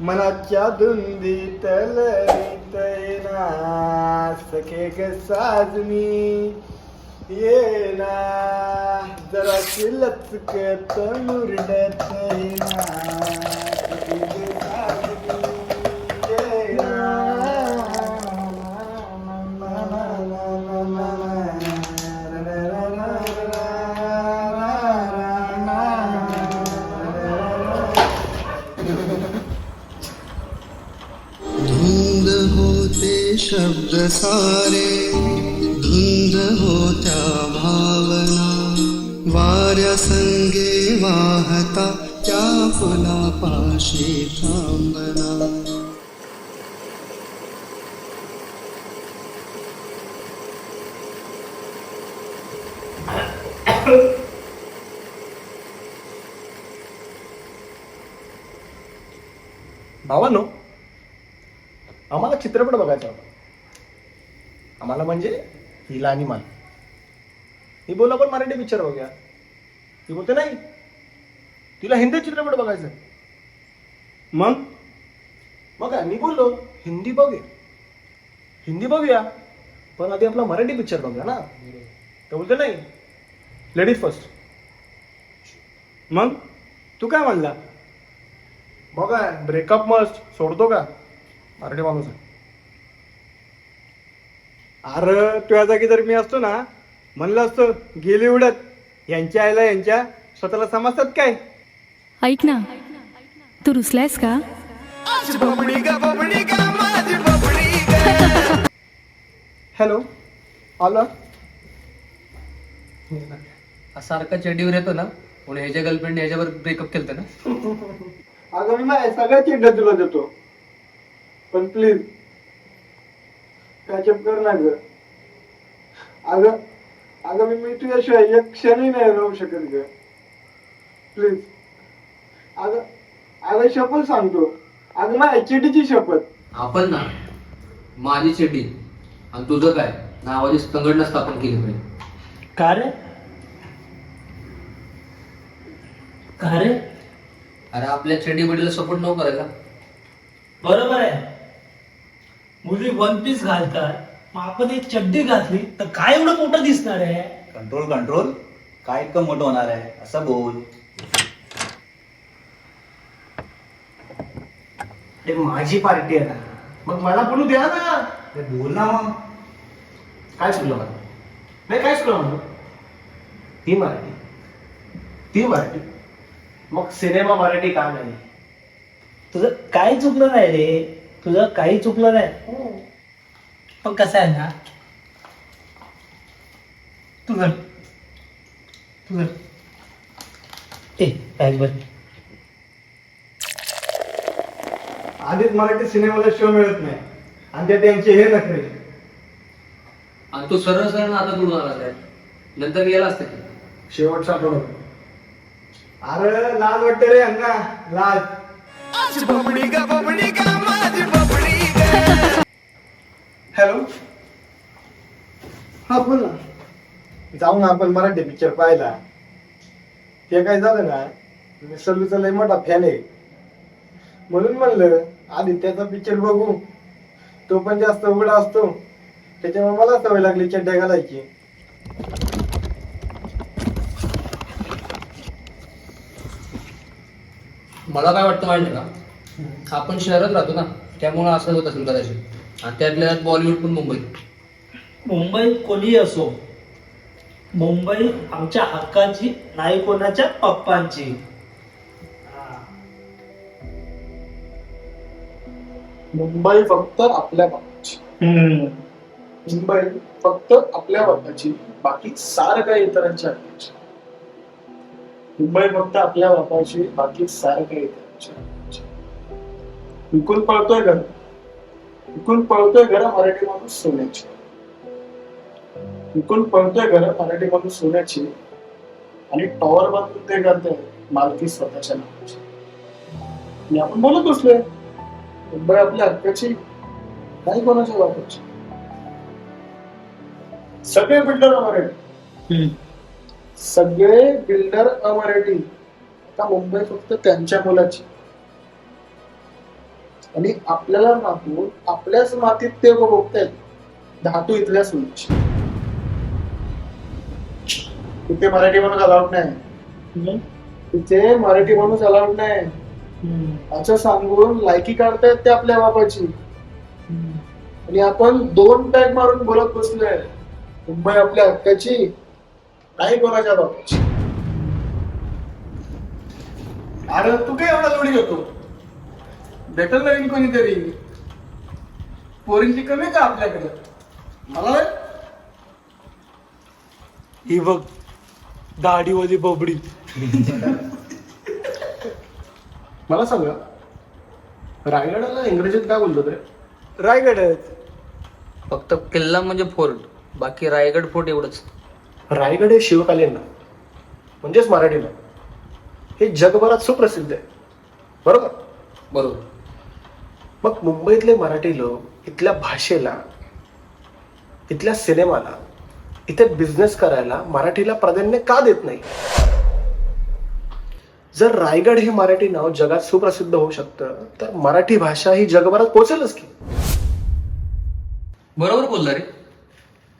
मनाच्या धुंदीत ललित येना सखे ग साजनी येना जरा लचकत मुरडत येना शब्द सारे धुंद होत्या भावना. वाऱ्या संगे वाहता त्या फुलापाशी थांबना. भावानो चित्रपट बघायचा होता. आम्हाला म्हणजे हिला आणि मला. ही बोला पण मराठी पिक्चर बघूया. ती बोलते नाही तिला हिंदी चित्रपट बघायचं मग? मग काय मी बोललो हिंदी बघूया. हिंदी बघूया पण आधी आपला मराठी पिक्चर बघूया ना. तर बोलते नाही. लेडीज फर्स्ट मग? तू काय म्हणला? बघा ब्रेकअप मस्ट सोडतो का? मराठी माणूस आहे. अरे तुझ्या जागी जर मी असतो ना म्हणलं असतं गेली उडत. यांच्या आईला यांच्या स्वतःला समजतात काय? ऐक ना. तू रुसलायस का? हॅलो आला. सारखा चेडीवर येतो ना म्हणून ह्याच्या गर्लफ्रेंड ह्याच्यावर ब्रेकअप केलं ना. अगं मी माझ्या सगळ्या चिड्ड्या तुला देतो. पण प्लीज कॅचअप कर ना ग. अगं अगं मी मी तुझ्याशिवाय एक क्षणही नाही राहू शकत ग. प्लीज अगं अगं शपथ सांगतो. अगं माझ्या चिडीची शपथ. आपण ना माझी चेडी आणि तुझं काय? नावाची संघटना स्थापन केली पाहिजे. का रे? का रे? अरे आपल्या चेडी बडीला सपोर्ट नको करायला. बरोबर आहे. मुली वन पीस घालतात. मग आपण एक चड्डी घातली तर काय एवढं मोठं दिसणार आहे? कंट्रोल कंट्रोल काय इतकं मोठं होणार आहे? असं बोल. ते माझी पार्टी आहे ना. मग मला बोलू द्या ना. अरे बोल ना मग. काय सुरू मला नाही काय सुरू म्हणतो ती मराठी. ती मराठी. मग सिनेमा मराठी का नाही? तुझं काही चुकलं नाही रे? तुझं काही चुकलं नाही. पण कसं आहे ना? तुझं तुझं ए बॅग बर आधीच मराठी सिनेमाला शो मिळत नाही. आणि ते त्यांचे हे नखरे. आणि तू सरळ सरळ आता कुठून आला काय नंतर गेला असते शेवटचा आठवडा अरे लाज वाटते रे यांना लाज. हॅलो हा बोल ना. जाऊ ना आपण मराठी पिक्चर पाहायला ते काय झालं ना मी सल्लूचा लय मोठा फॅन आहे. म्हणून म्हणलं आधी त्याचा पिक्चर बघू. तो पण जास्त उघडा असतो. त्याच्यामुळे मला सवय लागली चड्ड्या घालायची. मला काय वाटतं माहिती का? आपण शहरात राहतो ना त्यामुळे असं होत असेल कदाचित. आणि त्यातल्या त्यात बॉलिवूड पण मुंबईत मुंबईत कोणीही असो मुंबई आमच्या हक्काची नाही कोणाच्या पप्पांची. हा. मुंबई फक्त आपल्या बापाची हम्म. मुंबई फक्त आपल्या बापाची बाकी सारं काही इतरांच्या हक्काची. मुंबई फक्त आपल्या बापाची बाकी सारं काही इतरांच्या हक्काची. विकून पळतोय घर. विकून पळतोय घर मराठी माणूस सोन्याची. विकून पळतोय घर मराठी माणूस सोन्याची. आणि टॉवर बांधून ते करते मालकी स्वतःच्या नावाची. आणि आपण बोलत बसलोय. मुंबई आपल्या हक्काची नाही कोणाच्या बापाची सगळे बिल्डर अमराठी. सगळे बिल्डर अमराठी. आता मुंबई फक्त त्यांच्या मुलाची. आणि आपल्याला मागून आपल्याच मातीत ते बघतायत. धातू इथल्या सोयीची. तिथे मराठी माणूस अलाउड नाही. तिथे मराठी माणूस अलाउड नाही. असं सांगून लायकी काढतायत ते आपल्या बापाची. आणि आपण दोन टॅग मारून बोलत बसलोय. मुंबई आपल्या हक्काची नाही कोणाच्या बापाची. अरे तू काय एवढा जोडी घेतो? भेटल नवीन कोणीतरी? पोरींची कमी का आपल्याकडे? मला. ही बघ दाढीवाली बबडी. मला सांगा रायगडाला इंग्रजीत काय बोलतो ते? रायगडच. फक्त किल्ला म्हणजे फोर्ट बाकी रायगड फोर्ट एवढंच. रायगड हे शिवकालीन म्हणजेच मराठीला. हे जगभरात सुप्रसिद्ध आहे. बरोबर? बरोबर. मग मुंबईतले मराठी लोक इथल्या भाषेला इथल्या सिनेमाला इथे बिझनेस करायला मराठीला प्राधान्य का देत नाही? जर रायगड हे मराठी नाव जगात सुप्रसिद्ध होऊ शकतं तर मराठी भाषा ही जगभरात पोहोचेलच की. बरोबर बोलला रे.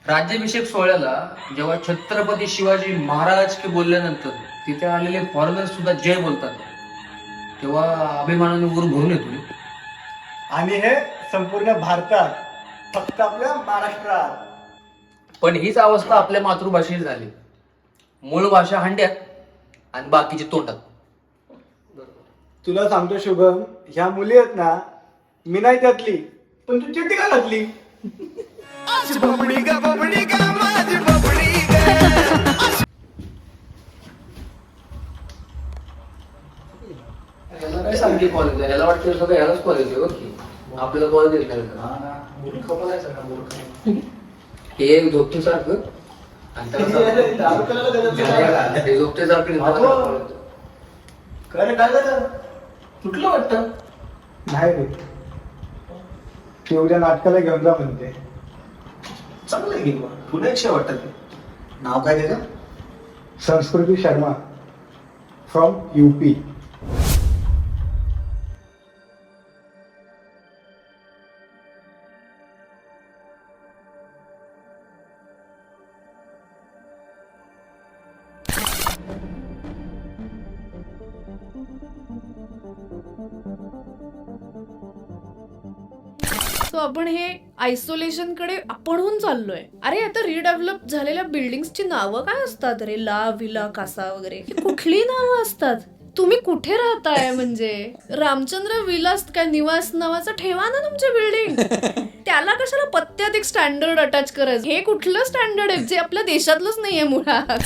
राज्याभिषेक सोहळ्याला जेव्हा छत्रपती शिवाजी महाराज की बोलल्यानंतर तिथे आलेले फॉरेनर सुद्धा जय बोलतात. तेव्हा अभिमानाने वर भरून येतो आणि हे संपूर्ण भारतात फक्त आपल्या महाराष्ट्रात. पण हीच अवस्था आपल्या मातृभाषेत झाली. मूळ भाषा हांड्यात आणि बाकीची तोंडात. तुला सांगतो शुभम ह्या मुली आहेत ना मी नाही त्यातली पण तू चिठ्ठी का घातली? कॉलेज याला वाटतं सगळं यालाच कॉलेज आहे बघ की. आपल्याला कॉलेज आहे का मूर्ख पण आहे सगळा मूर्ख. हे एक झोपतेसारखं. आणि त्याला नाही. हे रे, तुटलं वाटतं? नाही ती उद्या नाटकाला घेऊन जा म्हणते. चांगलं आहे की मग. पुन्हा एकशे वाटत ते. नाव काय त्याचं? संस्कृती शर्मा. फ्रॉम युपी सो आपण हे आयसोलेशनकडे आपणहून चाललोय. अरे आता रिडेव्हलप झालेल्या बिल्डिंगची नावं काय असतात रे? ला विला कासा वगैरे. कुठली नावं असतात? तुम्ही कुठे राहताय म्हणजे? रामचंद्र विलास काय निवास नावाचं ठेवा ना तुमच्या बिल्डिंग त्याला कशाला पत्त्यात एक स्टँडर्ड अटॅच करायचं? हे कुठलं स्टँडर्ड आहे? जे आपल्या देशातलंच नाहीये मुळात.